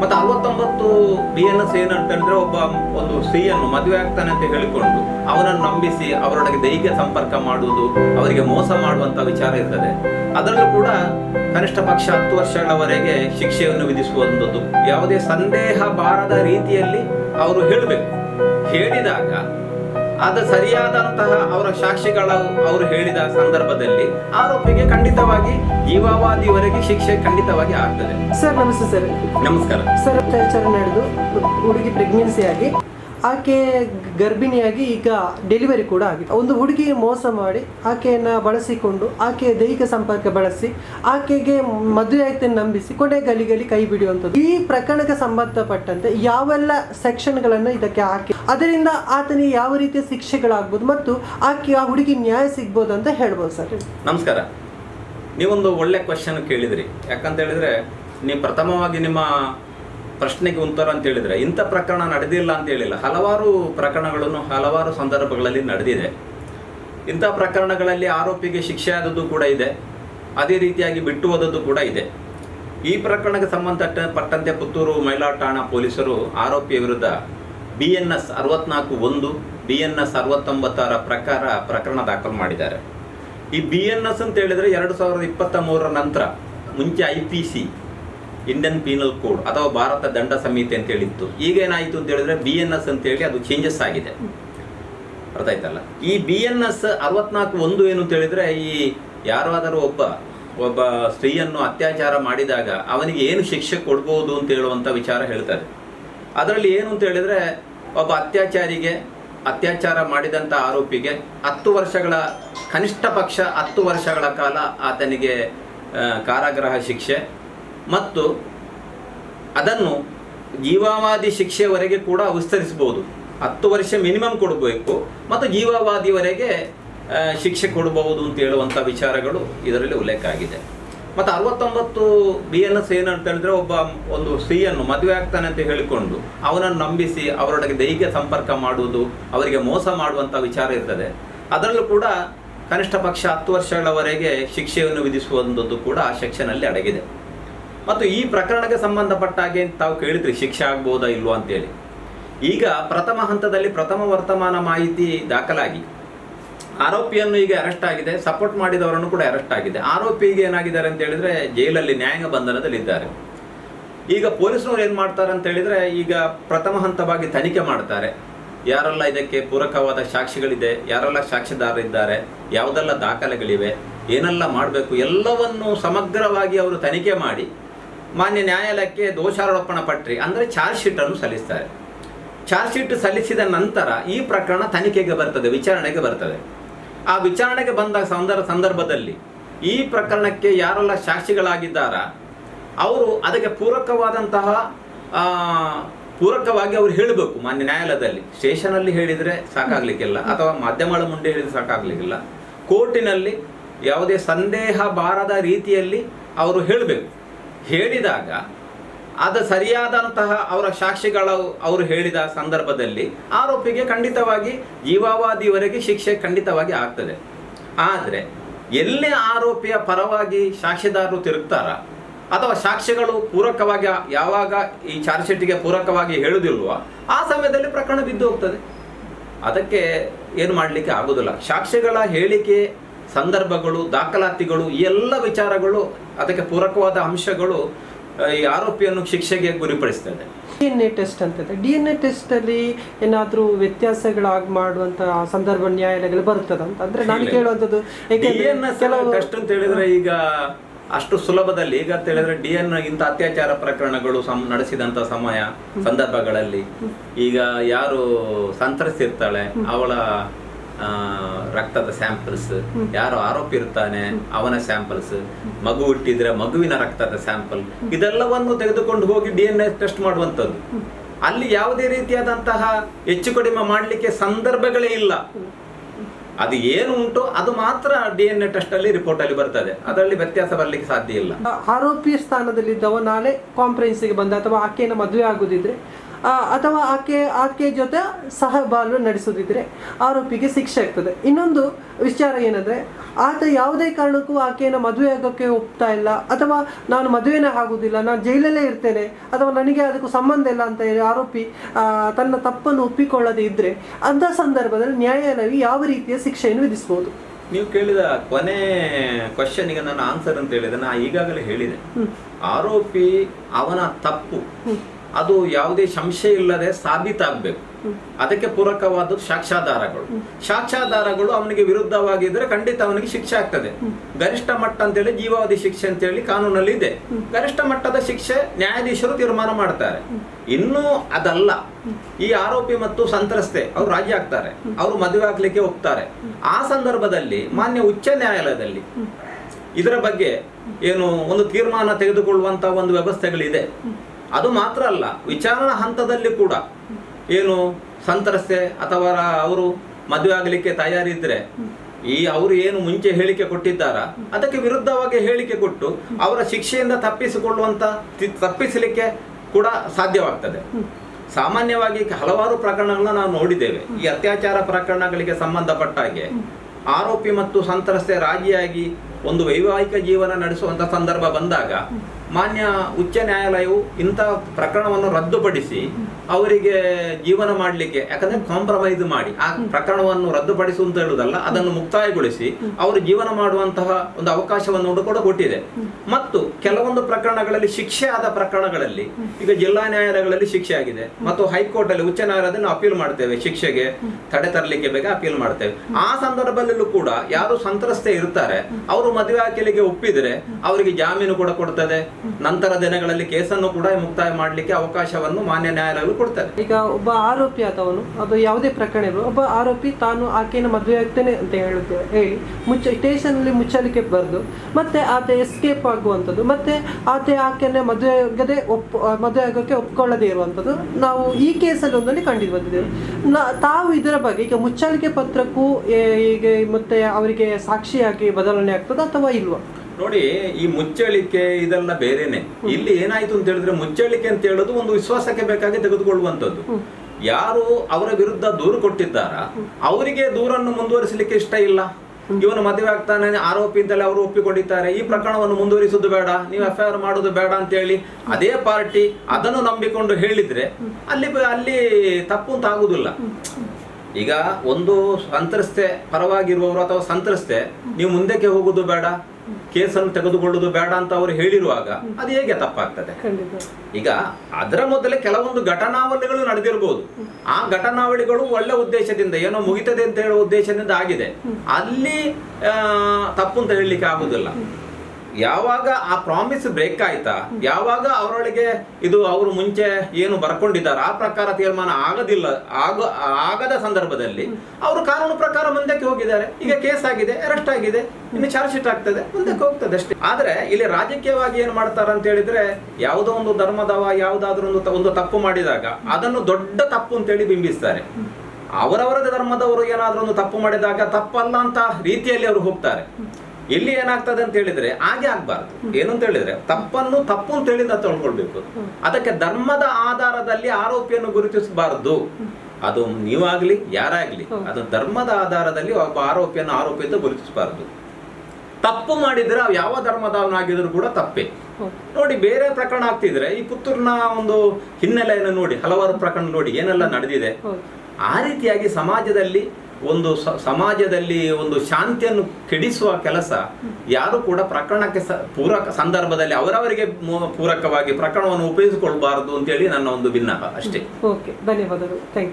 ಮತ್ತೆ ಅರವತ್ತೊಂಬತ್ತು B N S ಏನಂತ ಹೇಳಿದ್ರೆ ಒಬ್ಬ ಒಂದು ಸ್ತ್ರೀಯನ್ನು ಮದುವೆ ಆಗ್ತಾನೆ ಅಂತ ಹೇಳಿಕೊಂಡು ಅವನನ್ನು ನಂಬಿಸಿ ಅವರೊಳಗೆ ದೈಹಿಕ ಸಂಪರ್ಕ ಮಾಡುವುದು, ಅವರಿಗೆ ಮೋಸ ಮಾಡುವಂತ ವಿಚಾರ ಇರ್ತದೆ. ಅದರಲ್ಲೂ ಕೂಡ ಕನಿಷ್ಠ ಪಕ್ಷ ಹತ್ತು ವರ್ಷಗಳವರೆಗೆ ಶಿಕ್ಷೆಯನ್ನು ವಿಧಿಸುವಂಥದ್ದು. ಯಾವುದೇ ಸಂದೇಹ ಬಾರದ ರೀತಿಯಲ್ಲಿ ಅವರು ಹೇಳಬೇಕು. ಹೇಳಿದಾಗ ಅದು ಸರಿಯಾದಂತಹ ಅವರ ಸಾಕ್ಷಿಗಳ ಅವರು ಹೇಳಿದ ಸಂದರ್ಭದಲ್ಲಿ ಆರೋಪಿಗೆ ಖಂಡಿತವಾಗಿ ಜೀವಾವಧಿವರೆಗೆ ಶಿಕ್ಷೆ ಖಂಡಿತವಾಗಿ ಆಗ್ತದೆ. ಸರ್ ನಮಸ್ತೆ ಸರ್. ನಮಸ್ಕಾರ. ಸರ್ ಅತ್ಯಾಚಾರ ನಡೆದು ಹುಡುಗಿ ಪ್ರೆಗ್ನೆನ್ಸಿ ಆಗಿ ಆಕೆ ಗರ್ಭಿಣಿಯಾಗಿ ಈಗ ಡೆಲಿವರಿ ಕೂಡ ಆಗಿದೆ. ಒಂದು ಹುಡುಗಿ ಮೋಸ ಮಾಡಿ ಆಕೆಯನ್ನು ಬಳಸಿಕೊಂಡು ಆಕೆಯ ದೈಹಿಕ ಸಂಪರ್ಕ ಬಳಸಿ ಆಕೆಗೆ ಮದುವೆ ಆಯ್ತೆ ನಂಬಿಸಿ ಕೊನೆ ಗಲಿಗಲಿ ಕೈ ಬಿಡುವಂಥದ್ದು ಈ ಪ್ರಕರಣಕ್ಕೆ ಸಂಬಂಧಪಟ್ಟಂತೆ ಯಾವೆಲ್ಲ ಸೆಕ್ಷನ್ಗಳನ್ನು ಇದಕ್ಕೆ ಹಾಕಿ, ಅದರಿಂದ ಆತನಿಗೆ ಯಾವ ರೀತಿಯ ಶಿಕ್ಷೆಗಳಾಗ್ಬೋದು ಮತ್ತು ಆಕೆ ಆ ಹುಡುಗಿ ನ್ಯಾಯ ಸಿಗ್ಬೋದು ಅಂತ ಹೇಳ್ಬೋದು ಸರ್. ನಮಸ್ಕಾರ. ನೀವೊಂದು ಒಳ್ಳೆ ಕ್ವಶನ್ ಕೇಳಿದ್ರಿ. ಯಾಕಂತ ಹೇಳಿದ್ರೆ, ನೀವು ಪ್ರಥಮವಾಗಿ ನಿಮ್ಮ ಪ್ರಶ್ನೆಗೆ ಉತ್ತರ ಅಂತ ಹೇಳಿದ್ರೆ, ಇಂಥ ಪ್ರಕರಣ ನಡೆದಿಲ್ಲ ಅಂತ ಹೇಳಿಲ್ಲ. ಹಲವಾರು ಪ್ರಕರಣಗಳನ್ನು ಹಲವಾರು ಸಂದರ್ಭಗಳಲ್ಲಿ ನಡೆದಿದೆ. ಇಂಥ ಪ್ರಕರಣಗಳಲ್ಲಿ ಆರೋಪಿಗೆ ಶಿಕ್ಷೆ ಆದದ್ದು ಕೂಡ ಇದೆ. ಅದೇ ರೀತಿಯಾಗಿ ಬಿಟ್ಟು ಹೋದದ್ದು ಕೂಡ ಇದೆ. ಈ ಪ್ರಕರಣಕ್ಕೆ ಸಂಬಂಧಪಟ್ಟಂತೆ ಪುತ್ತೂರು ಮಹಿಳಾ ಠಾಣಾ ಪೊಲೀಸರು ಆರೋಪಿಯ ವಿರುದ್ಧ ಬಿ ಎನ್ ಎಸ್ ಅರವತ್ನಾಲ್ಕು ಒಂದು ಬಿ ಎನ್ ಎಸ್ ಅರವತ್ತೊಂಬತ್ತರ ಪ್ರಕಾರ ಪ್ರಕರಣ ದಾಖಲು ಮಾಡಿದ್ದಾರೆ. ಈ ಬಿ ಎನ್ ಎಸ್ ಅಂತ ಹೇಳಿದರೆ ಎರಡು ಸಾವಿರದ ಇಪ್ಪತ್ತ ಮೂರರ ನಂತರ ಮುಂಚೆ I P C Indian penal code ಅಥವಾ ಭಾರತ ದಂಡ ಸಂಹಿತೆ ಅಂತ ಹೇಳಿತ್ತು. ಈಗ ಏನಾಯಿತು ಅಂತ ಹೇಳಿದ್ರೆ ಬಿ ಎನ್ ಎಸ್ ಅಂತ ಹೇಳಿ ಅದು ಚೇಂಜಸ್ ಆಗಿದೆ. ಅರ್ಥ ಆಯ್ತಲ್ಲ ಈ ಬಿ ಎನ್ ಎಸ್ ಅರವತ್ನಾಲ್ಕು ಒಂದು ಏನು ಅಂತ ಹೇಳಿದ್ರೆ ಈ ಯಾರಾದರೂ ಒಬ್ಬ ಒಬ್ಬ ಸ್ತ್ರೀಯನ್ನು ಅತ್ಯಾಚಾರ ಮಾಡಿದಾಗ ಅವನಿಗೆ ಏನು ಶಿಕ್ಷೆ ಕೊಡ್ಬೋದು ಅಂತ ಹೇಳುವಂಥ ವಿಚಾರ ಹೇಳ್ತಾರೆ. ಅದರಲ್ಲಿ ಏನು ಅಂತ ಹೇಳಿದ್ರೆ ಒಬ್ಬ ಅತ್ಯಾಚಾರಿಗೆ, ಅತ್ಯಾಚಾರ ಮಾಡಿದಂಥ ಆರೋಪಿಗೆ ಹತ್ತು ವರ್ಷಗಳ, ಕನಿಷ್ಠ ಪಕ್ಷ ಹತ್ತು ವರ್ಷಗಳ ಕಾಲ ಆತನಿಗೆ ಕಾರಾಗೃಹ ಶಿಕ್ಷೆ ಮತ್ತು ಅದನ್ನು ಜೀವಾವಾದಿ ಶಿಕ್ಷೆವರೆಗೆ ಕೂಡ ವಿಸ್ತರಿಸಬಹುದು ಹತ್ತು ವರ್ಷ ಮಿನಿಮಮ್ ಕೊಡಬೇಕು ಮತ್ತು ಜೀವಾವಧಿವರೆಗೆ ಶಿಕ್ಷೆ ಕೊಡಬಹುದು ಅಂತ ಹೇಳುವಂಥ ವಿಚಾರಗಳು ಇದರಲ್ಲಿ ಉಲ್ಲೇಖ ಆಗಿದೆ. ಮತ್ತು ಅರವತ್ತೊಂಬತ್ತು ಬಿ ಎನ್ ಎಸ್ ಏನಂತ ಹೇಳಿದ್ರೆ ಒಬ್ಬ ಒಂದು ಸ್ತ್ರೀಯನ್ನು ಮದುವೆ ಆಗ್ತಾನೆ ಅಂತ ಹೇಳಿಕೊಂಡು ಅವನನ್ನು ನಂಬಿಸಿ ಅವರೊಳಗೆ ದೈಹಿಕ ಸಂಪರ್ಕ ಮಾಡುವುದು, ಅವರಿಗೆ ಮೋಸ ಮಾಡುವಂಥ ವಿಚಾರ ಇರ್ತದೆ. ಅದರಲ್ಲೂ ಕೂಡ ಕನಿಷ್ಠ ಪಕ್ಷ ಹತ್ತು ವರ್ಷಗಳವರೆಗೆ ಶಿಕ್ಷೆಯನ್ನು ವಿಧಿಸುವಂಥದ್ದು ಕೂಡ ಆ ಸೆಕ್ಷನಲ್ಲಿ ಅಡಗಿದೆ. ಮತ್ತು ಈ ಪ್ರಕರಣಕ್ಕೆ ಸಂಬಂಧಪಟ್ಟ ಹಾಗೆ ತಾವು ಕೇಳಿದ್ರಿ, ಶಿಕ್ಷೆ ಆಗ್ಬೋದಾ ಇಲ್ವಾ ಅಂತೇಳಿ. ಈಗ ಪ್ರಥಮ ಹಂತದಲ್ಲಿ ಪ್ರಥಮ ವರ್ತಮಾನ ಮಾಹಿತಿ ದಾಖಲಾಗಿ. ಆರೋಪಿಯನ್ನು ಈಗ ಅರೆಸ್ಟ್ ಆಗಿದೆ ಸಪೋರ್ಟ್ ಮಾಡಿದವರನ್ನು ಕೂಡ ಅರೆಸ್ಟ್ ಆಗಿದೆ. ಆರೋಪಿಗೆ ಏನಾಗಿದ್ದಾರೆ ಅಂತ ಹೇಳಿದ್ರೆ, ಜೈಲಲ್ಲಿ ನ್ಯಾಯಾಂಗ ಬಂಧನದಲ್ಲಿದ್ದಾರೆ. ಈಗ ಪೊಲೀಸರು ಏನು ಮಾಡ್ತಾರೆ ಅಂತ ಹೇಳಿದ್ರೆ, ಈಗ ಪ್ರಥಮ ಹಂತವಾಗಿ ತನಿಖೆ ಮಾಡ್ತಾರೆ. ಯಾರೆಲ್ಲ ಇದಕ್ಕೆ ಪೂರಕವಾದ ಸಾಕ್ಷಿಗಳಿದೆ, ಯಾರೆಲ್ಲ ಸಾಕ್ಷಿದಾರರಿದ್ದಾರೆ ಯಾವುದೆಲ್ಲ ದಾಖಲೆಗಳಿವೆ, ಏನೆಲ್ಲ ಮಾಡಬೇಕು, ಎಲ್ಲವನ್ನು ಸಮಗ್ರವಾಗಿ ಅವರು ತನಿಖೆ ಮಾಡಿ ಮಾನ್ಯ ನ್ಯಾಯಾಲಯಕ್ಕೆ ದೋಷಾರೋಪಣ ಪಟ್ಟಿ ಅಂದರೆ ಚಾರ್ಜ್ ಶೀಟನ್ನು ಸಲ್ಲಿಸ್ತಾರೆ. ಚಾರ್ಜ್ ಶೀಟ್ ಸಲ್ಲಿಸಿದ ನಂತರ ಈ ಪ್ರಕರಣ ತನಿಖೆಗೆ ಬರ್ತದೆ, ವಿಚಾರಣೆಗೆ ಬರ್ತದೆ. ಆ ವಿಚಾರಣೆಗೆ ಬಂದ ಸಂದರ್ಭ ಸಂದರ್ಭದಲ್ಲಿ ಈ ಪ್ರಕರಣಕ್ಕೆ ಯಾರೆಲ್ಲ ಸಾಕ್ಷಿಗಳಾಗಿದ್ದಾರಾ, ಅವರು ಅದಕ್ಕೆ ಪೂರಕವಾದಂತಹ ಪೂರಕವಾಗಿ ಅವರು ಹೇಳಬೇಕು. ಮಾನ್ಯ ನ್ಯಾಯಾಲಯದಲ್ಲಿ ಸ್ಟೇಷನಲ್ಲಿ ಹೇಳಿದರೆ ಸಾಕಾಗಲಿಕ್ಕಿಲ್ಲ, ಅಥವಾ ಮಾಧ್ಯಮಗಳ ಮುಂದೆ ಹೇಳಿದರೆ ಸಾಕಾಗಲಿಕ್ಕಿಲ್ಲ. ಕೋರ್ಟಿನಲ್ಲಿ ಯಾವುದೇ ಸಂದೇಹ ಬಾರದ ರೀತಿಯಲ್ಲಿ ಅವರು ಹೇಳಬೇಕು. ಹೇಳಿದಾಗ ಅದು ಸರಿಯಾದಂತಹ ಅವರ ಸಾಕ್ಷಿಗಳು ಅವರು ಹೇಳಿದ ಸಂದರ್ಭದಲ್ಲಿ ಆರೋಪಿಗೆ ಖಂಡಿತವಾಗಿ ಜೀವಾವಧಿವರೆಗೆ ಶಿಕ್ಷೆ ಖಂಡಿತವಾಗಿ ಆಗ್ತದೆ. ಆದರೆ, ಎಲ್ಲಿ ಆರೋಪಿಯ ಪರವಾಗಿ ಸಾಕ್ಷಿದಾರರು ತಿರುಗ್ತಾರ, ಅಥವಾ ಸಾಕ್ಷಿಗಳು ಪೂರಕವಾಗಿ ಯಾವಾಗ ಈ ಚಾರ್ಜ್ ಶೀಟಿಗೆ ಪೂರಕವಾಗಿ ಹೇಳುವುದಿಲ್ವೋ ಆ ಸಮಯದಲ್ಲಿ ಪ್ರಕರಣ ಬಿದ್ದು ಹೋಗ್ತದೆ. ಅದಕ್ಕೆ ಏನು ಮಾಡಲಿಕ್ಕೆ ಆಗೋದಿಲ್ಲ. ಸಾಕ್ಷಿಗಳ ಹೇಳಿಕೆ, ಸಂದರ್ಭಗಳು, ದಾಖಲಾತಿಗಳು, ಈ ಎಲ್ಲ ವಿಚಾರಗಳು ಅದಕ್ಕೆ ಪೂರಕವಾದ ಅಂಶಗಳು ಈ ಆರೋಪಿಯನ್ನು ಶಿಕ್ಷೆಗೆ ಗುರಿಪಡಿಸ್ತದೆ. ಡಿ ಎನ್ ಎ ಟೆಸ್ಟ್ ಅಂತ ಡಿ ಎನ್ ಎ ಟೆಸ್ಟ್ ಅಲ್ಲಿ ಏನಾದ್ರೂ ವ್ಯತ್ಯಾಸಗಳಾಗಿ ಮಾಡುವಂತ ಸಂದರ್ಭ ನ್ಯಾಯಾಲಯಗಳು ಬರ್ತದ ಅಂತ? ಅಂದ್ರೆ ನಾನು ಕೆಲವು ಟೆಸ್ಟ್ ಅಂತ ಹೇಳಿದ್ರೆ ಈಗ ಅಷ್ಟು ಸುಲಭದಲ್ಲಿ ಈಗ ಅಂತ ಹೇಳಿದ್ರೆ ಡಿ ಎನ್ ಗಿಂತ ಅತ್ಯಾಚಾರ ಪ್ರಕರಣಗಳು ನಡೆಸಿದಂತ ಸಮಯ ಸಂದರ್ಭಗಳಲ್ಲಿ. ಈಗ ಯಾರು ಸಂತ್ರಸ್ತಿರ್ತಾಳೆ ಅವಳ ರಕ್ತದ ಸ್ಯಾಂಪಲ್ಸ್ ಯಾರು ಆರೋಪಿ ಇರ್ತಾನೆ ಅವನ ಸ್ಯಾಂಪಲ್ಸ್ ಮಗು ಹುಟ್ಟಿದ್ರೆ ಮಗುವಿನ ರಕ್ತದ ಸ್ಯಾಂಪಲ್ ಇದೆಲ್ಲವನ್ನು ತೆಗೆದುಕೊಂಡು ಹೋಗಿ ಡಿ ಎನ್ ಎ ಟೆಸ್ಟ್ ಮಾಡುವಂಥದ್ದು. ಅಲ್ಲಿ ಯಾವುದೇ ರೀತಿಯಾದಂತಹ ಹೆಚ್ಚು ಕಡಿಮೆ ಮಾಡಲಿಕ್ಕೆ ಸಂದರ್ಭಗಳೇ ಇಲ್ಲ. ಅದು ಏನು ಉಂಟು ಅದು ಮಾತ್ರ ಡಿ ಎನ್ ಎ ಟೆಸ್ಟ್ ಅಲ್ಲಿ ರಿಪೋರ್ಟ್ ಅಲ್ಲಿ ಬರ್ತದೆ. ಅದರಲ್ಲಿ ವ್ಯತ್ಯಾಸ ಬರಲಿಕ್ಕೆ ಸಾಧ್ಯ ಇಲ್ಲ. ಆರೋಪಿ ಸ್ಥಾನದಲ್ಲಿದ್ದವ ನಾಳೆ ಕಾನ್ಫರೆನ್ಸ್ಗೆ ಬಂದ ಅಥವಾ ಆಕೆಯನ್ನು ಮದುವೆ ಆಗುದಿದ್ರೆ ಅಥವಾ ಆಕೆ ಆಕೆ ಜೊತೆ ಸಹಬಾಳ್ವೆ ನಡೆಸೋದಿದ್ರೆ ಆರೋಪಿಗೆ ಶಿಕ್ಷೆ ಆಗ್ತದೆ. ಇನ್ನೊಂದು ವಿಚಾರ ಏನಂದ್ರೆ ಆತ ಯಾವುದೇ ಕಾರಣಕ್ಕೂ ಆಕೆಯನ್ನು ಮದುವೆ ಆಗೋಕ್ಕೆ ಒಪ್ತಾ ಇಲ್ಲ ಅಥವಾ ನಾನು ಮದುವೆನೇ ಆಗುದಿಲ್ಲ ನಾನು ಜೈಲಲ್ಲೇ ಇರ್ತೇನೆ ಅಥವಾ ನನಗೆ ಅದಕ್ಕೂ ಸಂಬಂಧ ಇಲ್ಲ ಅಂತ ಹೇಳಿ ಆರೋಪಿ ತನ್ನ ತಪ್ಪನ್ನು ಒಪ್ಪಿಕೊಳ್ಳದೆ ಇದ್ರೆ ಅಂಥ ಸಂದರ್ಭದಲ್ಲಿ ನ್ಯಾಯಾಲಯ ಯಾವ ರೀತಿಯ ಶಿಕ್ಷೆಯನ್ನು ವಿಧಿಸಬಹುದು ನೀವು ಕೇಳಿದ ಕೊನೆ ಕ್ವಶನ್ಗೆ ನನ್ನ ಆನ್ಸರ್ ಅಂತ ಹೇಳಿದೆ. ನಾ ಈಗಾಗಲೇ ಹೇಳಿದೆ. ಆರೋಪಿ ಅವನ ತಪ್ಪು. ಅದು ಯಾವುದೇ ಸಂಶಯ ಇಲ್ಲದೆ ಸಾಬೀತಾಗಬೇಕು. ಅದಕ್ಕೆ ಪೂರಕವಾದ ಸಾಕ್ಷ್ಯಾಧಾರಗಳು. ಸಾಕ್ಷ್ಯಾಧಾರಗಳು ಅವನಿಗೆ ವಿರುದ್ಧವಾಗಿದ್ರೆ ಖಂಡಿತ ಅವನಿಗೆ ಶಿಕ್ಷೆ ಆಗ್ತದೆ. ಗರಿಷ್ಠ ಮಟ್ಟ ಅಂತೇಳಿ ಜೀವಾವಧಿ ಶಿಕ್ಷೆ ಅಂತೇಳಿ ಕಾನೂನಲ್ಲಿ ಇದೆ. ಗರಿಷ್ಠ ಮಟ್ಟದ ಶಿಕ್ಷೆ ನ್ಯಾಯಾಧೀಶರು ತೀರ್ಮಾನ ಮಾಡ್ತಾರೆ. ಇನ್ನೂ ಅದಲ್ಲ. ಈ ಆರೋಪಿ ಮತ್ತು ಸಂತ್ರಸ್ತೆ ಅವರು ರಾಜಿ ಆಗ್ತಾರೆ. ಅವರು ಮದುವೆ ಆಗ್ಲಿಕ್ಕೆ ಹೋಗ್ತಾರೆ. ಆ ಸಂದರ್ಭದಲ್ಲಿ ಮಾನ್ಯ ಉಚ್ಚ ನ್ಯಾಯಾಲಯದಲ್ಲಿ ಇದರ ಬಗ್ಗೆ ಏನು ಒಂದು ತೀರ್ಮಾನ ತೆಗೆದುಕೊಳ್ಳುವಂತ ಒಂದು ವ್ಯವಸ್ಥೆಗಳಿದೆ. ಅದು ಮಾತ್ರ ಅಲ್ಲ, ವಿಚಾರಣಾ ಹಂತದಲ್ಲಿ ಕೂಡ. ಏನು, ಸಂತ್ರಸ್ತೆ ಅಥವಾ ಅವರು ಮದುವೆ ಆಗಲಿಕ್ಕೆ ತಯಾರಿದ್ರೆ ಈ ಅವರು ಏನು ಮುಂಚೆ ಹೇಳಿಕೆ ಕೊಟ್ಟಿದ್ದಾರ, ಅದಕ್ಕೆ ವಿರುದ್ಧವಾಗಿ ಹೇಳಿಕೆ ಕೊಟ್ಟು ಅವರ ಶಿಕ್ಷೆಯಿಂದ ತಪ್ಪಿಸಿಕೊಳ್ಳುವಂತ ತಪ್ಪಿಸಲಿಕ್ಕೆ ಕೂಡ ಸಾಧ್ಯವಾಗ್ತದೆ. ಸಾಮಾನ್ಯವಾಗಿ ಹಲವಾರು ಪ್ರಕರಣಗಳನ್ನ ನಾವು ನೋಡಿದ್ದೇವೆ. ಈ ಅತ್ಯಾಚಾರ ಪ್ರಕರಣಗಳಿಗೆ ಸಂಬಂಧಪಟ್ಟ ಹಾಗೆ ಆರೋಪಿ ಮತ್ತು ಸಂತ್ರಸ್ತೆ ರಾಜಿಯಾಗಿ ಒಂದು ವೈವಾಹಿಕ ಜೀವನ ನಡೆಸುವಂತ ಸಂದರ್ಭ ಬಂದಾಗ ಮಾನ್ಯ ಉಚ್ಚ ನ್ಯಾಯಾಲಯವು ಇಂತಹ ಪ್ರಕರಣವನ್ನು ರದ್ದುಪಡಿಸಿ ಅವರಿಗೆ ಜೀವನ ಮಾಡಲಿಕ್ಕೆ ಯಾಕಂದ್ರೆ ಕಾಂಪ್ರಮೈಸ್ ಮಾಡಿ. ಆ ಪ್ರಕರಣವನ್ನು ರದ್ದುಪಡಿಸು ಅಂತ ಹೇಳುವುದಲ್ಲ ಅದನ್ನು ಮುಕ್ತಾಯಗೊಳಿಸಿ ಅವರು ಜೀವನ ಮಾಡುವಂತಹ ಒಂದು ಅವಕಾಶವನ್ನು ಕೂಡ ಕೊಟ್ಟಿದೆ. ಮತ್ತು ಕೆಲವೊಂದು ಪ್ರಕರಣಗಳಲ್ಲಿ ಶಿಕ್ಷೆ ಆದ ಪ್ರಕರಣಗಳಲ್ಲಿ ಈಗ ಜಿಲ್ಲಾ ನ್ಯಾಯಾಲಯಗಳಲ್ಲಿ ಶಿಕ್ಷೆ ಆಗಿದೆ. ಮತ್ತು ಹೈಕೋರ್ಟ್ ಅಲ್ಲಿ ಉಚ್ಚ ನ್ಯಾಯಾಲಯದಲ್ಲಿ ಅಪೀಲ್ ಮಾಡ್ತೇವೆ ಶಿಕ್ಷೆಗೆ ತಡೆ ತರಲಿಕ್ಕೆ ಬೇಕಾ ಅಪೀಲ್ ಮಾಡ್ತೇವೆ. ಆ ಸಂದರ್ಭದಲ್ಲೂ ಕೂಡ ಯಾರು ಸಂತ್ರಸ್ತೆ ಇರ್ತಾರೆ ಅವರು ಮದುವೆ ಹಾಕಲಿಕ್ಕೆ ಒಪ್ಪಿದ್ರೆ ಅವರಿಗೆ ಜಾಮೀನು ಕೂಡ ಕೊಡ್ತದೆ. ನಂತರ ದಿನಗಳಲ್ಲಿ ಕೇಸನ್ನು ಕೂಡ ಮುಕ್ತಾಯ ಮಾಡಲಿಕ್ಕೆ ಅವಕಾಶವನ್ನು ಮಾನ್ಯ ನ್ಯಾಯಾಲಯಗಳು ಕೊಡ್ತಾರೆ ಈಗ ಒಬ್ಬ ಆರೋಪಿ ಆದವನು, ಅದು ಯಾವುದೇ ಪ್ರಕರಣ ಇರೋ ಒಬ್ಬ ಆರೋಪಿ ತಾನು ಆಕೆಯನ್ನು ಮದುವೆ ಆಗ್ತೇನೆ ಅಂತ ಹೇಳುತ್ತೆ, ಹೇಳಿ ಮುಚ್ಚ ಸ್ಟೇಷನಲ್ಲಿ ಮುಚ್ಚಲಿಕ್ಕೆ ಬರೆದು, ಮತ್ತೆ ಆತ ಎಸ್ಕೇಪ್ ಆಗುವಂಥದ್ದು, ಮತ್ತೆ ಆತ ಆಕೆಯನ್ನೇ ಮದುವೆ ಆಗದೆ ಒಪ್ ಮದುವೆ ಆಗೋಕ್ಕೆ ಒಪ್ಕೊಳ್ಳದೇ ಇರುವಂಥದ್ದು, ನಾವು ಈ ಕೇಸಲ್ಲಿ ಒಂದಲ್ಲಿ ಕಂಡು ಬಂದಿದ್ದೇವೆ. ನಾ, ತಾವು ಇದರ ಬಗ್ಗೆ ಈಗ ಮುಚ್ಚಳಿಕೆ ಪತ್ರಕ್ಕೂ ಹೀಗೆ ಮತ್ತೆ ಅವರಿಗೆ ಸಾಕ್ಷಿಯಾಗಿ ಬದಲಾವಣೆ ಆಗ್ತದ ಅಥವಾ ಇಲ್ವಾ? ನೋಡಿ ಈ ಮುಚ್ಚಳಿಕೆ ಇದೆಲ್ಲ ಬೇರೆನೆ. ಇಲ್ಲಿ ಏನಾಯ್ತು ಅಂತ ಹೇಳಿದ್ರೆ ಮುಚ್ಚಳಿಕೆ ಅಂತ ಹೇಳೋದು ಒಂದು ವಿಶ್ವಾಸಕ್ಕೆ ಬೇಕಾಗಿ ತೆಗೆದುಕೊಳ್ಳುವಂತದ್ದು ಯಾರು ಅವರ ವಿರುದ್ಧ ದೂರು ಕೊಟ್ಟಿದ್ದಾರ ಅವರಿಗೆ ದೂರನ್ನು ಮುಂದುವರಿಸಲಿಕ್ಕೆ ಇಷ್ಟ ಇಲ್ಲ. ಇವನು ಮದುವೆ ಆಗ್ತಾನೆ ಆರೋಪಿ ಅಂತಲೇ ಅವರು ಒಪ್ಪಿಕೊಂಡಿದ್ದಾರೆ. ಈ ಪ್ರಕರಣವನ್ನು ಮುಂದುವರಿಸುವುದು ಬೇಡ ನೀವು ಎಫ್ ಐ ಆರ್ ಮಾಡೋದು ಬೇಡ ಅಂತ ಹೇಳಿ ಅದೇ ಪಾರ್ಟಿ ಅದನ್ನು ನಂಬಿಕೊಂಡು ಹೇಳಿದ್ರೆ ಅಲ್ಲಿ ಅಲ್ಲಿ ತಪ್ಪು ಅಂತ ಆಗುದಿಲ್ಲ. ಈಗ ಒಂದು ಸಂತ್ರಸ್ತೆ ಪರವಾಗಿರುವವರು ಅಥವಾ ಸಂತ್ರಸ್ತೆ ನೀವು ಮುಂದಕ್ಕೆ ಹೋಗುದು ಬೇಡ. ಕೇಸನ್ನು ತೆಗೆದುಕೊಳ್ಳುವುದು ಬೇಡ ಅಂತ ಅವರು ಹೇಳಿರುವಾಗ ಅದು ಹೇಗೆ ತಪ್ಪಾಗ್ತದೆ? ಈಗ ಅದರ ಮೊದಲೇ ಕೆಲವೊಂದು ಘಟನಾವಳಿಗಳು ನಡೆದಿರಬಹುದು ಆ ಘಟನಾವಳಿಗಳು ಒಳ್ಳೆ ಉದ್ದೇಶದಿಂದ ಏನೋ ಮುಗಿತದೆ ಅಂತ ಹೇಳುವ ಉದ್ದೇಶದಿಂದ ಆಗಿದೆ. ಅಲ್ಲಿ ಆ, ತಪ್ಪು ಅಂತ ಹೇಳಲಿಕ್ಕೆ ಆಗುದಿಲ್ಲ. ಯಾವಾಗ ಆ ಪ್ರಾಮಿಸ್ ಬ್ರೇಕ್ ಆಯ್ತಾ? ಯಾವಾಗ ಅವರೊಳಗೆ ಇದು ಅವರು ಮುಂಚೆ ಏನು ಬರ್ಕೊಂಡಿದ್ದಾರೆ? ಆ ಪ್ರಕಾರ ತೀರ್ಮಾನ ಆಗದಿಲ್ಲ, ಆಗ, ಆಗದ ಸಂದರ್ಭದಲ್ಲಿ ಅವರು ಕಾನೂನು ಪ್ರಕಾರ ಮುಂದಕ್ಕೆ ಹೋಗಿದ್ದಾರೆ. ಈಗ ಕೇಸ್ ಆಗಿದೆ ಅರೆಸ್ಟ್ ಆಗಿದೆ, ಇನ್ನು ಚಾರ್ಜ್ ಶೀಟ್ ಆಗ್ತದೆ, ಮುಂದಕ್ಕೆ ಹೋಗ್ತದೆ ಅಷ್ಟೇ. ಆದ್ರೆ ಇಲ್ಲಿ ರಾಜಕೀಯವಾಗಿ ಏನ್ ಮಾಡ್ತಾರೆ ಅಂತ ಹೇಳಿದ್ರೆ ಯಾವುದೋ ಒಂದು ಧರ್ಮದವ, ಯಾವುದಾದ್ರೂ ಒಂದು ಒಂದು ತಪ್ಪು ಮಾಡಿದಾಗ ಅದನ್ನು ದೊಡ್ಡ ತಪ್ಪು ಅಂತೇಳಿ ಬಿಂಬಿಸ್ತಾರೆ. ಅವರವರ ಧರ್ಮದವರು ಏನಾದ್ರೂ ಒಂದು ತಪ್ಪು ಮಾಡಿದಾಗ ತಪ್ಪಲ್ಲ ಅಂತ ರೀತಿಯಲ್ಲಿ ಅವರು ಹೋಗ್ತಾರೆ. ಇಲ್ಲಿ ಏನಾಗ್ತದೆ ಅಂತ ಹೇಳಿದ್ರೆ ಹಾಗೆ ಆಗ್ಬಾರ್ದು. ಏನು ಅಂತ ಹೇಳಿದ್ರೆ ತಪ್ಪನ್ನು ತಪ್ಪು ಅಂತ ಹೇಳಿದ ನಾವು ಅದಕ್ಕೆ ಧರ್ಮದ ಆಧಾರದಲ್ಲಿ ಆರೋಪಿಯನ್ನು ಗುರುತಿಸಬಾರದು. ಅದು ನೀವಾಗ್ಲಿ ಯಾರಾಗ್ಲಿ ಅದು ಧರ್ಮದ ಆಧಾರದಲ್ಲಿ ಒಬ್ಬ ಆರೋಪಿಯನ್ನು ಆರೋಪಿ ಅಂತ ಗುರುತಿಸಬಾರದು. ತಪ್ಪು ಮಾಡಿದ್ರೆ ಅವ್ ಯಾವ ಧರ್ಮದವನಾಗಿದ್ರು ಕೂಡ ತಪ್ಪೇ. ನೋಡಿ ಬೇರೆ ಪ್ರಕರಣ ಆಗ್ತಿದ್ರೆ ಈ ಪುತ್ತೂರ್ನ ಒಂದು ಹಿನ್ನೆಲೆಯನ್ನು ನೋಡಿ ಹಲವಾರು ಪ್ರಕರಣ ನೋಡಿ ಏನೆಲ್ಲ ನಡೆದಿದೆ. ಆ ರೀತಿಯಾಗಿ ಸಮಾಜದಲ್ಲಿ ಒಂದು ಸಮಾಜದಲ್ಲಿ ಒಂದು ಶಾಂತಿಯನ್ನು ಕೆಡಿಸುವ ಕೆಲಸ ಯಾರು ಕೂಡ ಪ್ರಕರಣಕ್ಕೆ ಪೂರಕ ಸಂದರ್ಭದಲ್ಲಿ ಅವರವರಿಗೆ ಪೂರಕವಾಗಿ ಪ್ರಕರಣವನ್ನು ಉಪಯೋಗಿಸಿಕೊಳ್ಬಾರದು ಅಂತೇಳಿ ನನ್ನ ಒಂದು ಭಿನ್ನಪ ಅಷ್ಟೇ. ಓಕೆ. ಧನ್ಯವಾದಗಳು. Thank you.